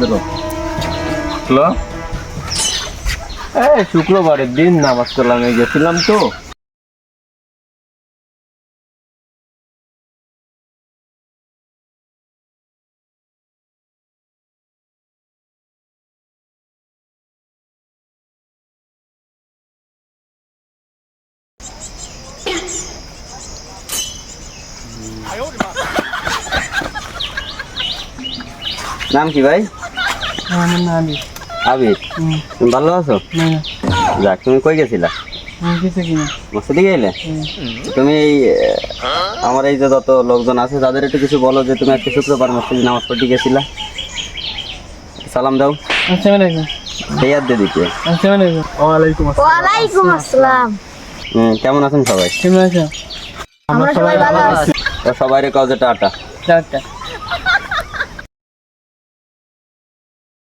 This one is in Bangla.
দিল হ্যালো? এই শুক্রবারের দিন নামাজ কালামে গেছিলাম তো। নাম কি ভাই? আমার আবির। তুমি ভালো আছো? যাক তুমি কই গেছিলা? মসজিদে গেলে? তুমি এই আমার এই যে যত লোকজন আছে তাদের একটু কিছু বলো যে তুমি একটা শুক্রবার মসজিদে নামাজ পড়তে গেছিলা। সালাম দাও। দিকে ওয়ালাইকুম আসসালাম। হুম, কেমন আছেন সবাই? কেমন আছো? আমরা সবাই ভালো আছি। তো সবাই কাউজে টাটা। চারটা